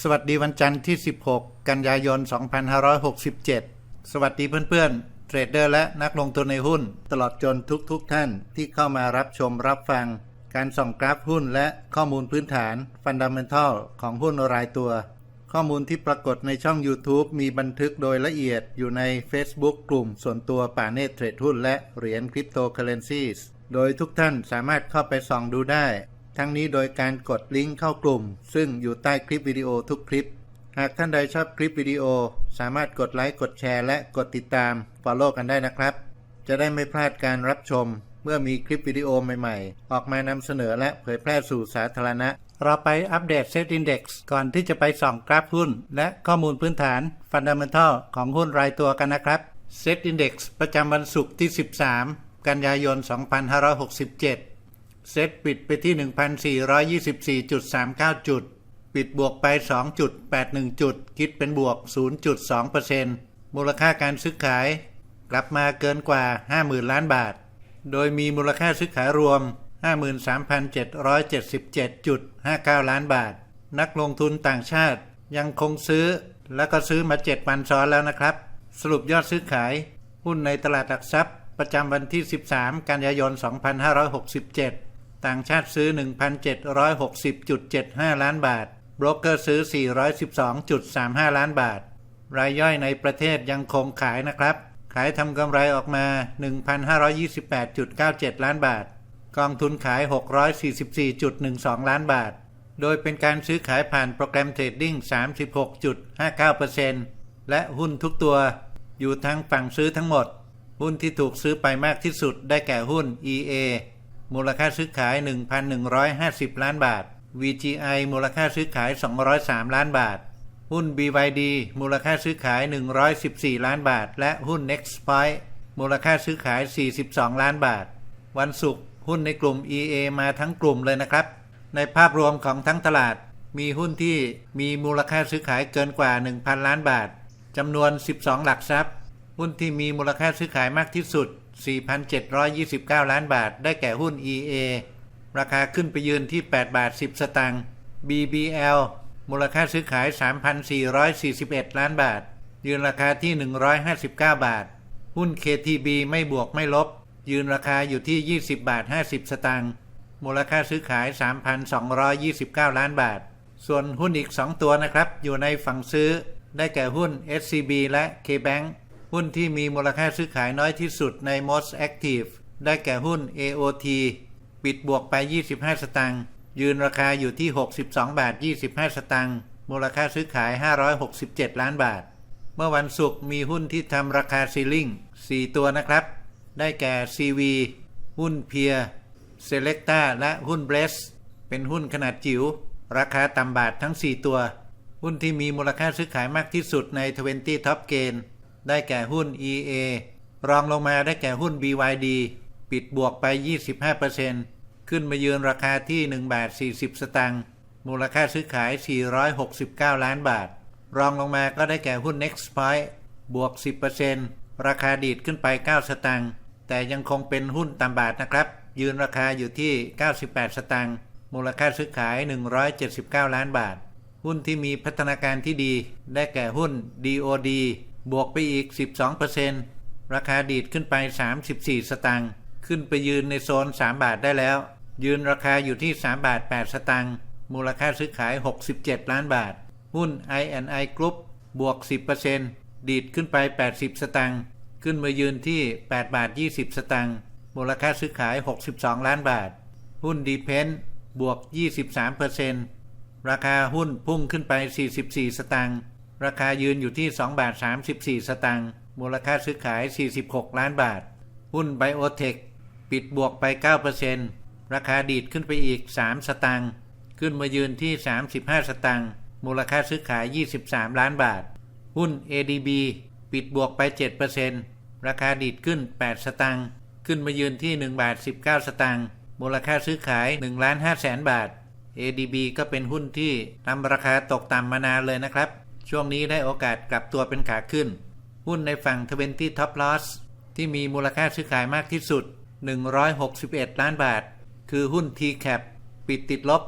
สวัสดีวันจันทร์ที่ 16 กันยายน 2567 สวัสดีเพื่อนๆ เทรดเดอร์และนักลงทุนในหุ้น ตลอดจนทุกๆทท่านที่เข้ามารับชมรับฟัง การส่องกราฟหุ้นและข้อมูลพื้นฐานฟันดัมเ n ทัลของหุ้นรายตัว ข้อมูลที่ปรากฏในช่อง YouTube มีบันทึกโดยละเอียดอยู่ใน Facebook กลุ่มส่วนตัวป่าเนตเทรดหุ้นและเหรียญคริปโตเคอเรนซีโดยทุกท่านสามารถเข้าไปส่องดูได้ ทั้งนี้โดยการกดลิงก์เข้ากลุ่ม ซึ่งอยู่ใต้คลิปวิดีโอทุกคลิป หากท่านใดชอบคลิปวิดีโอ สามารถกดไลค์กดแชร์และกดติดตาม Follow กันได้นะครับ จะได้ไม่พลาดการรับชม เมื่อมีคลิปวิดีโอใหม่ๆ ออกมานำเสนอและเผยแพร่สู่สาธารณะ เราไปอัปเดต Set Index ก่อนที่จะไปส่องกราฟหุ้น และข้อมูลพื้นฐาน Fundamental ของหุ้นรายตัวกันนะครับ Set Index ประจำวันศุกร์ที่ 13 กันยายน 2567 เซตปิดไปที่ 1,424.39 จุด ปิดบวกไป 2.81 จุด คิดเป็นบวก 0.2%มูลค่าการซื้อขายกลับมาเกินกว่า 50,000 ล้านบาท โดยมีมูลค่าซื้อขายรวม 53,777.59 ล้านบาท นักลงทุนต่างชาติยังคงซื้อ แล้วก็ซื้อมา 7 วันซ้อนแล้วนะครับ สรุปยอดซื้อขายหุ้นในตลาดหลักทรัพย์ ประจำวันที่ 13 กันยายน 2567 ต่างชาติซื้อ 1,760.75 ล้านบาทโบรกเกอร์ซื้อ 412.35 ล้านบาท รายย่อยในประเทศยังคงขายนะครับ ขายทำกำไรออกมา 1,528.97 ล้านบาท กองทุนขาย 644.12 ล้านบาท โดยเป็นการซื้อขายผ่านโปรแกรมเทรดดิ้ง 36.59%และหุ้นทุกตัวอยู่ทางฝั่งซื้อทั้งหมด หุ้นที่ถูกซื้อไปมากที่สุดได้แก่หุ้น EA มูลค่าซื้อขาย 1,150 ล้านบาท VGI มูลค่าซื้อขาย 203 ล้านบาท หุ้น BYD มูลค่าซื้อขาย 114 ล้านบาท และหุ้น Nextpoint มูลค่าซื้อขาย 42 ล้านบาท วันศุกร์หุ้นในกลุ่ม EA มาทั้งกลุ่มเลยนะครับ ในภาพรวมของทั้งตลาด มีหุ้นที่มีมูลค่าซื้อขายเกินกว่า 1,000 ล้านบาทจำนวน 12 หลักทรัพย์ หุ้นที่มีมูลค่าซื้อขายมากที่สุด 4,729 ล้านบาท ได้แก่หุ้น EA ราคาขึ้นไปยืนที่ 8 บาท 10 สตางค์ BBL มูลค่าซื้อขาย 3,441 ล้านบาท ยืนราคาที่ 159 บาท หุ้น KTB ไม่บวกไม่ลบ ยืนราคาอยู่ที่ 20 บาท 50 สตางค์ มูลค่าซื้อขาย 3,229 ล้านบาท ส่วนหุ้นอีก 2 ตัวนะครับ อยู่ในฝั่งซื้อ ได้แก่หุ้น SCB และ KBank หุ้นที่มีมูลค่าซื้อขายน้อยที่สุดใน Most Active ได้แก่หุ้น AOT ปิดบวกไป 25 สตางค์ ยืนราคาอยู่ที่ 62 บาท 25 สตางค์ มูลค่าซื้อขาย 567 ล้านบาท เมื่อวันศุกร์มีหุ้นที่ทำราคาซีลิง4 ตัวนะครับ ได้แก่ CV หุ้นเพียเซเล็กตาและหุ้นเบรสเป็นหุ้นขนาดจิ๋ว ราคาต่ำบาททั้ง 4 ตัว หุ้นที่มีมูลค่าซื้อขายมากที่สุดใน 20 Top Gain ได้แก่หุ้น EA รองลงมาได้แก่หุ้น BYD ปิดบวกไป 25%ขึ้นมายืนราคาที่1บาท40 สตางค์มูลค่าซื้อขาย 469 ล้านบาท รองลงมาก็ได้แก่หุ้น Nextpoint บวก 10%ราคาดีดขึ้นไป 9 สตางค์แต่ยังคงเป็นหุ้นต่ำบาทนะครับ ยืนราคาอยู่ที่ 98 สตางค์มูลค่าซื้อขาย 179 ล้านบาท หุ้นที่มีพัฒนาการที่ดี ได้แก่หุ้น DOD บวกไปอีก 12%ราคาดีดขึ้นไป 34 สตางค์ขึ้นไปยืนในโซน 3 บาทได้แล้ว ยืนราคาอยู่ที่ 3 บาท 8 สตางค์มูลค่าซื้อขาย 67 ล้านบาท หุ้น I&I Group บวก 10%ดีดขึ้นไป 80 สตางค์ขึ้นมายืนที่ 8 บาท 20 สตางค์มูลค่าซื้อขาย 62 ล้านบาท หุ้นดีเพนบวก 23%ราคาหุ้นพุ่งขึ้นไป 44 สตางค์ ราคายืนอยู่ที่ 2 บาท 34 สตางค์มูลค่าซื้อขาย 46 ล้านบาท หุ้นไบโอเทคปิดบวกไป 9%ราคาดีดขึ้นไปอีก 3 สตางค์ขึ้นมายืนที่ 35 สตางค์มูลค่าซื้อขาย 23 ล้านบาท หุ้น ADB ปิดบวกไป 7%ราคาดีดขึ้น 8 สตางค์ขึ้นมายืนที่ 1 บาท 19 สตางค์มูลค่าซื้อขาย1ล้าน5แสนบาท ADB ก็เป็นหุ้นที่ทำราคาตกต่ำมานานเลยนะครับ ช่วงนี้ได้โอกาสกลับตัวเป็นขาขึ้น หุ้นในฝั่ง20 Top Loss ที่มีมูลค่าซื้อขายมากที่สุด 161 ล้านบาท คือหุ้น TCAP ปิดติดลบ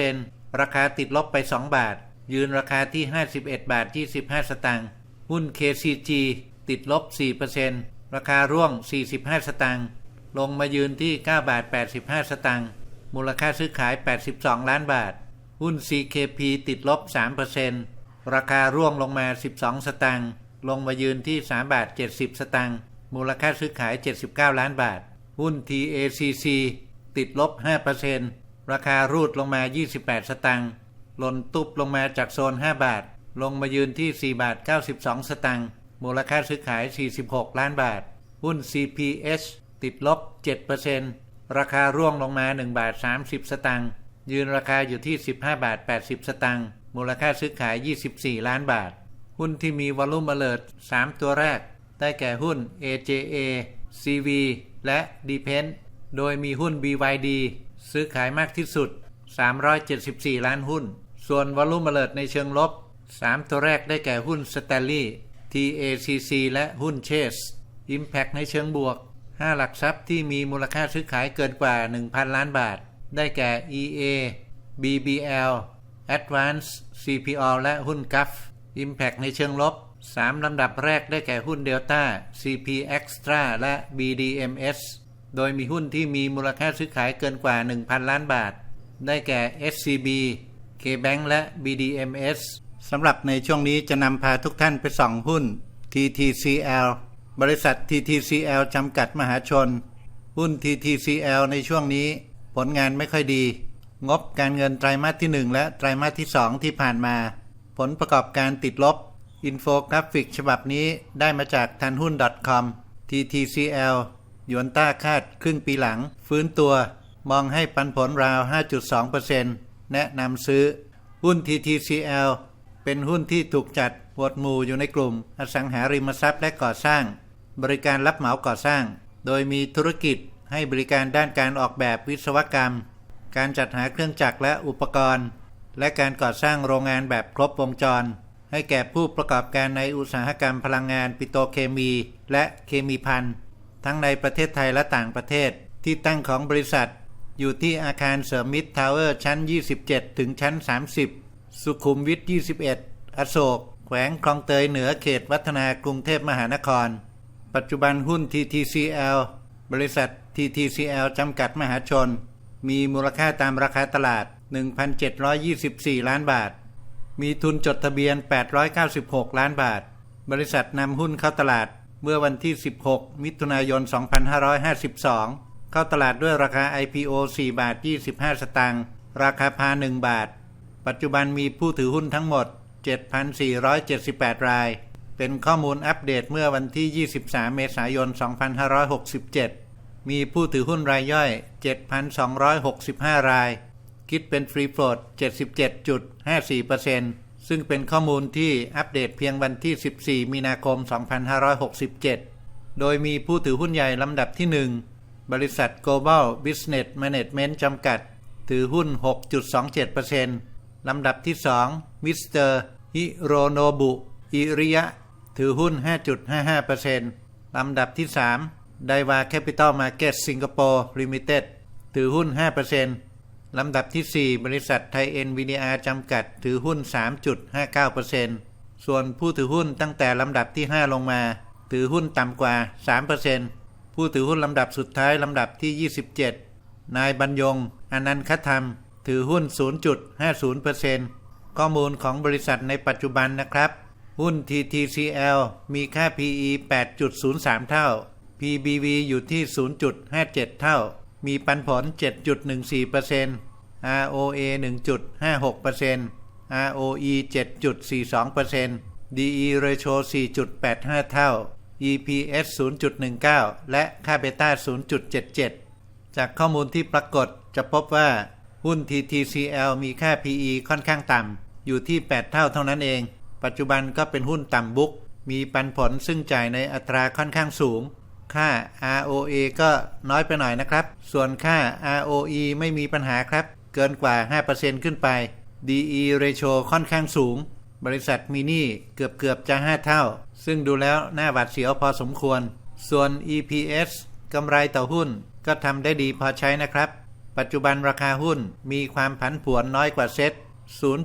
3%ราคาติดลบไป 2 บาท ยืนราคาที่ 51 บาท 25 สตางค์ หุ้น KCG ติดลบ 4%ราคาร่วง 45 สตางค์ ลงมายืนที่ 9 บาท 85 สตางค์ มูลค่าซื้อขาย 82 ล้านบาท หุ้น CKP ติดลบ 3% ราคาร่วงลงมา 12 สตางค์ลงมายืนที่ 3 บาท 70 สตางค์มูลค่าซื้อขาย 79 ล้านบาท หุ้น TACC ติดลบ 5%ราคารูดลงมา 28 สตางค์หล่นตุบลงมาจากโซน 5 บาท ลงมายืนที่ 4 บาท 92 สตางค์มูลค่าซื้อขาย 46 ล้านบาท หุ้น CPH ติดลบ 7%ราคาร่วงลงมา 1 บาท 30 สตางค์ยืนราคาอยู่ที่ 15 บาท 80 สตางค์ มูลค่าซื้อขาย 24 ล้านบาท หุ้นที่มีวอลุ่มเลิร์3ตัวแรก ได้แก่หุ้น AJA CV และ depend โดยมีหุ้น BYD ซื้อขายมากที่สุด 374 ล้านหุ้น ส่วนวอลุ่มเลิร์ในเชิงลบ 3 ตัวแรกได้แก่หุ้น Stanley TACC และหุ้น Chase Impact ในเชิงบวก 5 หลักทรัพย์ที่มีมูลค่าซื้อขายเกินกว่า 1,000 ล้านบาท ได้แก่ EA BBL Advance CPO และหุ้น GUF Impact ในเชิงลบ 3 ลำดับแรกได้แก่หุ้น Delta CP Extra และ BDMS โดยมีหุ้นที่มีมูลค่าซื้อขายเกินกว่า 1,000 ล้านบาท ได้แก่ SCB KBank และ BDMS สำหรับในช่วงนี้จะนำพาทุกท่านไปส่องหุ้น TTCL บริษัท TTCL จำกัดมหาชน หุ้น TTCL ในช่วงนี้ผลงานไม่ค่อยดี งบการเงินไตรมาสที่ 1 และไตรมาสที่ 2 ที่ผ่านมา ผลประกอบการติดลบ อินโฟกราฟิกฉบับนี้ได้มาจากทันหุ้น .com TTCL ยวนต้าคาดครึ่งปีหลัง ฟื้นตัวมองให้ปันผลราว 5.2%แนะนำซื้อ หุ้น TTCL เป็นหุ้นที่ถูกจัดหวดหมู่อยู่ในกลุ่ม อสังหาริมทรัพย์และก่อสร้าง บริการรับเหมาก่อสร้าง โดยมีธุรกิจให้บริการด้านการออกแบบวิศวกรรม การจัดหาเครื่องจักรและอุปกรณ์ และการก่อสร้างโรงงานแบบครบวงจร ให้แก่ผู้ประกอบการในอุตสาหกรรมพลังงานปิโตรเคมี และเคมีพันทั้งในประเทศไทยและต่างประเทศ ที่ตั้งของบริษัท อยู่ที่อาคารเสริมมิตรทาวเวอร์ชั้น 27 ถึงชั้น 30 สุขุมวิท 21 อโศก แขวงคลองเตยเหนือเขตวัฒนากรุงเทพมหานคร ปัจจุบันหุ้น TTCL บริษัท TTCL จำกัดมหาชน มีมูลค่าตามราคาตลาด 1,724 ล้านบาท มีทุนจดทะเบียน 896 ล้านบาท บริษัทนำหุ้นเข้าตลาดเมื่อวันที่ 16 มิถุนายน 2552 เข้าตลาดด้วยราคา IPO 4 บาท 25 สตางค์ ราคาพา 1 บาท ปัจจุบันมีผู้ถือหุ้นทั้งหมด 7,478 ราย เป็นข้อมูลอัปเดตเมื่อวันที่ 23 เมษายน 2567 มีผู้ถือหุ้นรายย่อย 7,265 ราย คิดเป็นฟรีโฟลด77.54%ซึ่งเป็นข้อมูลที่อัปเดตเพียงวันที่ 14 มีนาคม 2567 โดยมีผู้ถือหุ้นใหญ่ลำดับที่ 1 บริษัท Global Business Management จำกัด ถือหุ้น 6.27%ลำดับที่ 2 มิสเตอร์ฮิโรโนบุ อิริยะ ถือหุ้น 5.55%ลำดับที่ 3 ไดวาแคปิตอลมาร์เก็ตสิงคโปร์ลิมิเต็ดถือหุ้น 5%ลำดับที่ 4 บริษัทไทยเอ็นวีดีอาจำกัด ถือหุ้น 3.59%ส่วนผู้ถือหุ้นตั้งแต่ลำดับที่ 5 ลงมา ถือหุ้นต่ำกว่า 3%ผู้ถือหุ้นลำดับสุดท้ายลำดับที่ 27 นายบรรยง อนันต์คธรรม ถือหุ้น 0.50%ข้อมูลของบริษัทในปัจจุบันนะครับ หุ้น TTCL มีค่า PE 8.03 เท่า PBV อยู่ที่ 0.57 เท่า มีปันผล 7.14% ROA 1.56% ROE 7.42% DE ratio 4.85 เท่า EPS 0.19 และค่าเบต้า 0.77 จากข้อมูลที่ปรากฏจะพบว่า หุ้น TTCL มีค่า PE ค่อนข้างต่ำ อยู่ที่ 8 เท่าเท่านั้นเอง ปัจจุบันก็เป็นหุ้นต่ำบุ๊กมีปันผลซึ่งจ่ายในอัตราค่อนข้างสูง ค่า ROA ก็น้อยไปหน่อยนะครับ ส่วนค่า ROE ไม่มีปัญหาครับ เกินกว่า 5%ขึ้นไป DE ratio ค่อนข้างสูง บริษัทมีหนี้เกือบเกือบจะ 5 เท่า ซึ่งดูแล้วน่าหวาดเสียวพอสมควร ส่วน EPS กำไรต่อหุ้นก็ทำได้ดีพอใช้นะครับ ปัจจุบันราคาหุ้นมีความผันผวนน้อยกว่าเซ็ต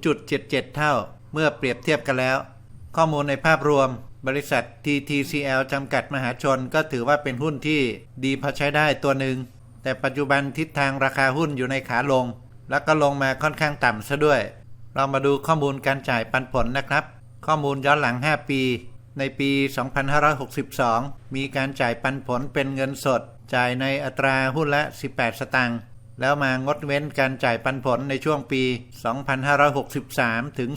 0.77 เท่า เมื่อเปรียบเทียบกันแล้ว ข้อมูลในภาพรวม บริษัท TTCL จำกัดมหาชนก็ถือว่าเป็นหุ้นที่ดีพอใช้ได้ตัวหนึ่ง แต่ปัจจุบันทิศทางราคาหุ้นอยู่ในขาลง แล้วก็ลงมาค่อนข้างต่ำซะด้วย เรามาดูข้อมูลการจ่ายปันผลนะครับ ข้อมูลย้อนหลัง 5 ปี ในปี 2562 มีการจ่ายปันผลเป็นเงินสด จ่ายในอัตราหุ้นละ 18 สตางค์แล้วมางดเว้นการจ่ายปันผลในช่วงปี 2563 ถึง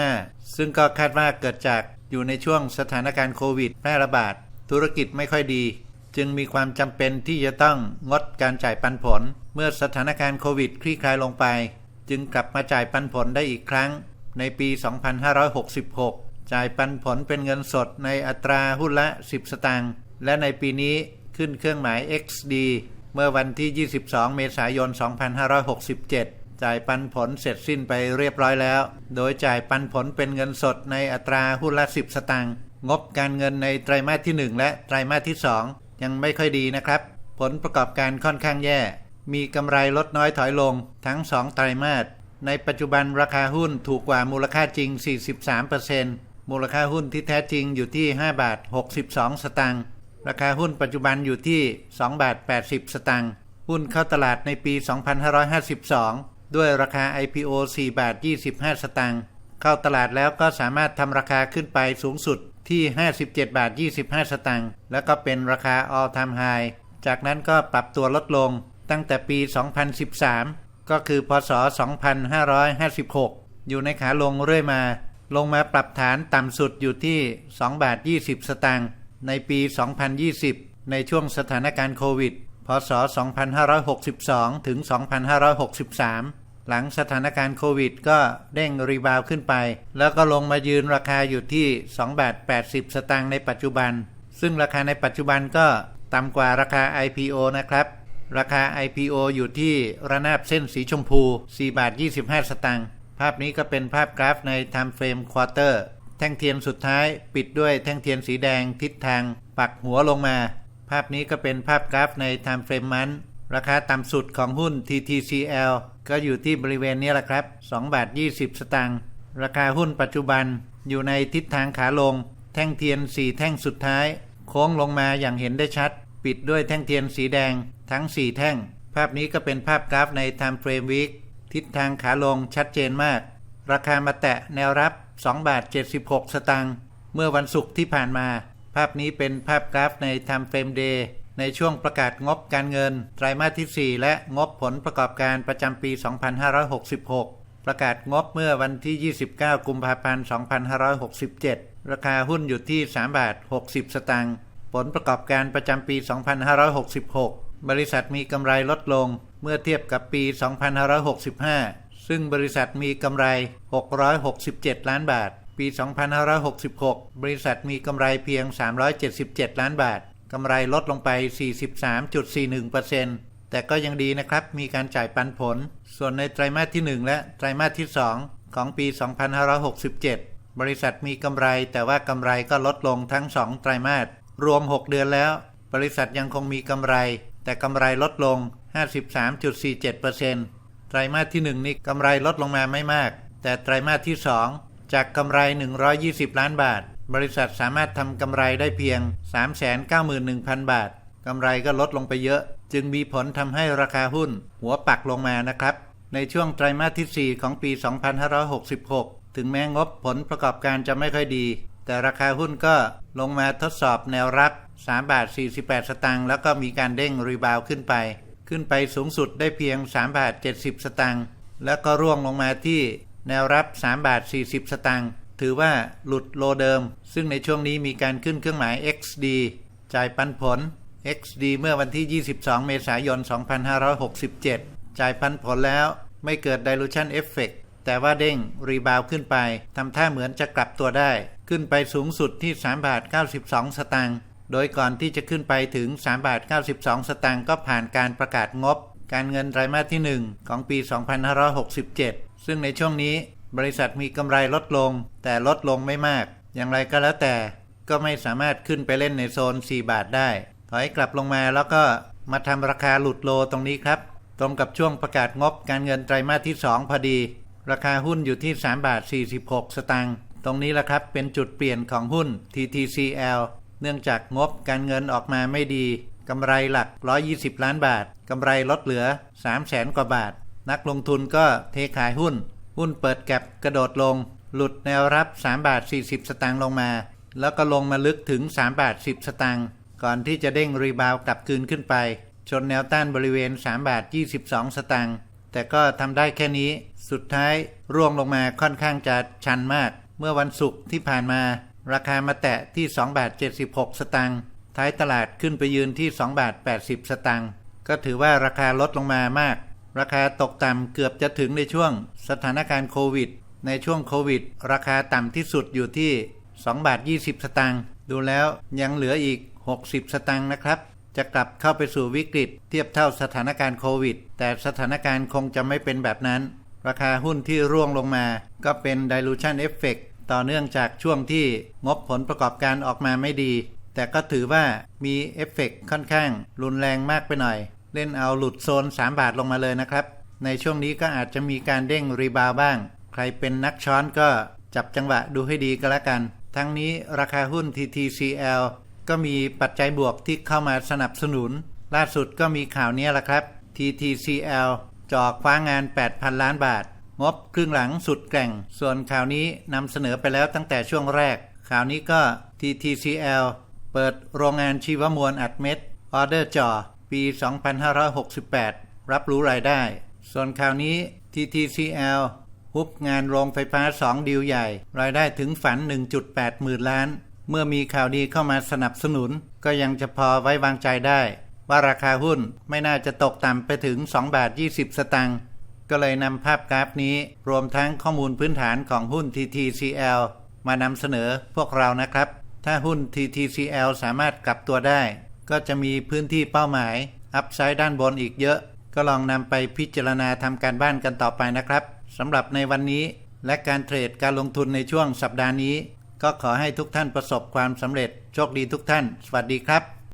2565 ซึ่งก็คาดว่าเกิดจาก อยู่ในช่วงสถานการณ์โควิดแพร่ระบาด ธุรกิจไม่ค่อยดี จึงมีความจำเป็นที่จะต้องงดการจ่ายปันผล เมื่อสถานการณ์โควิดคลี่คลายลงไป จึงกลับมาจ่ายปันผลได้อีกครั้ง ในปี 2566 จ่ายปันผลเป็นเงินสดในอัตราหุ้นละ 10 สตางค์และในปีนี้ขึ้นเครื่องหมาย XD เมื่อวันที่ 22 เมษายน 2567 จ่ายปันผลเสร็จสิ้นไปเรียบร้อยแล้ว โดยจ่ายปันผลเป็นเงินสดในอัตราหุ้นละ 10 สตางค์ งบการเงินในไตรมาสที่ 1 และไตรมาสที่ 2 ยังไม่ค่อยดีนะครับ ผลประกอบการค่อนข้างแย่ มีกำไรลดน้อยถอยลงทั้ง 2 ไตรมาส ในปัจจุบันราคาหุ้นถูกกว่ามูลค่าจริง 43%มูลค่าหุ้นที่แท้จริงอยู่ที่ 5 บาท 62 สตางค์ ราคาหุ้นปัจจุบันอยู่ที่ 2 บาท 80 สตางค์ หุ้นเข้าตลาดในปี 2552 ด้วยราคา IPO 4 บาท 25 สตางค์เข้าตลาดแล้วก็สามารถทำราคาขึ้นไปสูงสุดที่ 57 บาท 25 สตางค์แล้วก็เป็นราคา all time high จากนั้นก็ปรับตัวลดลงตั้งแต่ปี 2013 ก็คือพศ 2556 อยู่ในขาลงเรื่อยมา ลงมาปรับฐานต่ำสุดอยู่ที่ 2 บาท 20 สตางค์ในปี 2020 ในช่วงสถานการณ์โควิด พศ 2562 ถึง 2563 หลังสถานการณ์โควิดก็เด้งรีบาวขึ้นไป แล้วก็ลงมายืนราคาอยู่ที่2บาท80 สตางค์ในปัจจุบัน ซึ่งราคาในปัจจุบันก็ต่ำกว่าราคา IPO นะครับ ราคา IPO อยู่ที่ระนาบเส้นสีชมพู 4 บาท 25 สตางค์ ภาพนี้ก็เป็นภาพกราฟใน Time Frame Quarter แท่งเทียนสุดท้ายปิดด้วยแท่งเทียนสีแดงทิศทางปักหัวลงมา ภาพนี้ก็เป็นภาพกราฟใน Time Frame มันราคาต่ำสุดของหุ้น TTCL ก็อยู่ที่บริเวณนี้แหละครับ2บาท20 สตางค์ ราคาหุ้นปัจจุบันอยู่ในทิศทางขาลง แท่งเทียน4แท่งสุดท้าย โค้งลงมาอย่างเห็นได้ชัด ปิดด้วยแท่งเทียนสีแดงทั้ง 4 แท่ง ภาพนี้ก็เป็นภาพกราฟใน Time Frame Week ทิศทางขาลงชัดเจนมาก ราคามาแตะแนวรับ2บาท76 สตางค์ เมื่อวันศุกร์ที่ผ่านมา ภาพนี้เป็นภาพกราฟใน Time Frame Day ในช่วงประกาศงบการเงิน ไตรมาสที่ 4 และงบผลประกอบการประจำปี 2566 ประกาศงบเมื่อวันที่ 29 กุมภาพันธ์ 2567 ราคาหุ้นอยู่ที่ 3 บาท 60 สตางค์ ผลประกอบการประจำปี 2566 บริษัทมีกำไรลดลงเมื่อเทียบกับปี 2565 ซึ่งบริษัทมีกำไร 667 ล้านบาท ปี 2566 บริษัทมีกำไรเพียง 377 ล้านบาท กำไรลดลงไป 43.41%แต่ก็ยังดีนะครับ มีการจ่ายปันผล ส่วนในไตรมาสที่ 1 และไตรมาสที่ 2 ของปี 2567 บริษัทมีกำไรแต่ว่ากำไรก็ลดลงทั้ง 2 ไตรมาส รวม 6 เดือนแล้ว บริษัทยังคงมีกำไร แต่กำไรลดลง 53.47%ไตรมาสที่ 1 นี้กำไรลดลงมาไม่มาก แต่ไตรมาสที่ 2 จากกำไร 120 ล้านบาท บริษัทสามารถทำกำไรได้เพียง 391,000 บาท กำไรก็ลดลงไปเยอะ จึงมีผลทำให้ราคาหุ้น หัวปักลงมานะครับ ในช่วงไตรมาสที่ 4 ของปี 2566 ถึงแม้งบผลประกอบการจะไม่ค่อยดี แต่ราคาหุ้นก็ลงมาทดสอบแนวรับ 3 บาท 48 สตางค์แล้วก็มีการเด้งรีบาวขึ้นไป ขึ้นไปสูงสุดได้เพียง 3 บาท 70 สตางค์แล้วก็ร่วงลงมาที่ แนวรับ 3 บาท 40 สตางค์ถือว่าหลุดโลเดิม ซึ่งในช่วงนี้มีการขึ้นเครื่องหมาย XD จ่ายปันผล XD เมื่อวันที่ 22 เมษายน 2567 จ่ายปันผลแล้วไม่เกิด dilution effect แต่ว่าเด้งรีบาวขึ้นไปทำท่าเหมือนจะกลับตัวได้ ขึ้นไปสูงสุดที่3บาท92 สตางค์โดยก่อนที่จะขึ้นไปถึง3บาท92 สตางค์ก็ผ่านการประกาศงบ การเงินไตรมาสที่ 1 ของปี 2567 ซึ่งในช่วงนี้บริษัทมีกำไรลดลง แต่ลดลงไม่มาก อย่างไรก็แล้วแต่ก็ไม่สามารถขึ้นไปเล่นในโซน 4 บาทได้ ถอยกลับลงมาแล้วก็มาทำราคาหลุดโลตรงนี้ครับ ตรงกับช่วงประกาศงบการเงินไตรมาสที่ 2 พอดี ราคาหุ้นอยู่ที่ 3 บาท 46 สตางค์ตรงนี้แหละครับเป็นจุดเปลี่ยนของหุ้น TTCL เนื่องจากงบการเงินออกมาไม่ดีกำไรหลัก 120 ล้านบาทกำไรลดเหลือ3แสนกว่าบาท นักลงทุนก็เทขายหุ้น หุ้นเปิดแก็บกระโดดลง หลุดแนวรับ 3 บาท 40 สตางค์ลงมา แล้วก็ลงมาลึกถึง 3 บาท 10 สตางค์ก่อนที่จะเด้งรีบาวกลับคืนขึ้นไป ชนแนวต้านบริเวณ 3 บาท 22 สตางค์แต่ก็ทำได้แค่นี้ สุดท้ายร่วงลงมาค่อนข้างจะชันมาก เมื่อวันศุกร์ที่ผ่านมา ราคามาแตะที่2บาท76 สตางค์ท้ายตลาดขึ้นไปยืนที่2บาท80 สตางค์ก็ถือว่าราคาลดลงมามาก ราคาตกต่ำเกือบจะถึงในช่วงสถานการณ์โควิด ในช่วงโควิด ราคาต่ำที่สุดอยู่ที่2บาท20 สตางค์ดูแล้วยังเหลืออีก 60 สตางค์นะครับจะกลับเข้าไปสู่วิกฤต เทียบเท่าสถานการณ์โควิด แต่สถานการณ์คงจะไม่เป็นแบบนั้น ราคาหุ้นที่ร่วงลงมา ก็เป็น dilution effect ต่อเนื่องจากช่วงที่งบผลประกอบการออกมาไม่ดี แต่ก็ถือว่ามีเอฟเฟกค่อนข้างรุนแรงมากไปหน่อย เล่นเอาหลุดโซน 3 บาทลงมาเลยนะครับ ในช่วงนี้ก็อาจจะมีการเด้งรีบาวบ้าง ใครเป็นนักช้อนก็จับจังหวะดูให้ดีก็แล้วกัน ทั้งนี้ราคาหุ้น TTCL ก็มีปัจจัยบวกที่เข้ามาสนับสนุน ล่าสุดก็มีข่าวนี้แหละครับ TTCL จอกคว้างาน 8,000 ล้านบาท งบครึ่งหลังสุดแกร่ง ส่วนข่าวนี้นำเสนอไปแล้วตั้งแต่ช่วงแรก ข่าวนี้ก็ TTCL เปิดโรงงานชีวมวลอัดเม็ดออเดอร์จอ ปี 2568 รับรู้รายได้ ส่วนข่าวนี้ TTCL ฮุบงานโรงไฟฟ้า 2 ดีลใหญ่ รายได้ถึงฝัน 1.8 หมื่นล้าน เมื่อมีข่าวดีเข้ามาสนับสนุน ก็ยังจะพอไว้วางใจได้ ว่าราคาหุ้นไม่น่าจะตกต่ำไปถึง 2 บาท 20 สตางค์ก็เลยนำภาพกราฟนี้รวมทั้งข้อมูลพื้นฐานของหุ้น TTCL มานำเสนอพวกเรานะครับ ถ้าหุ้น TTCL สามารถกลับตัวได้ ก็จะมีพื้นที่เป้าหมาย อัพไซด์ด้านบนอีกเยอะ ก็ลองนำไปพิจารณาทำการบ้านกันต่อไปนะครับสำหรับในวันนี้ และการเทรดการลงทุนในช่วงสัปดาห์นี้ ก็ขอให้ทุกท่านประสบความสำเร็จโชคดีทุกท่าน สวัสดีครับ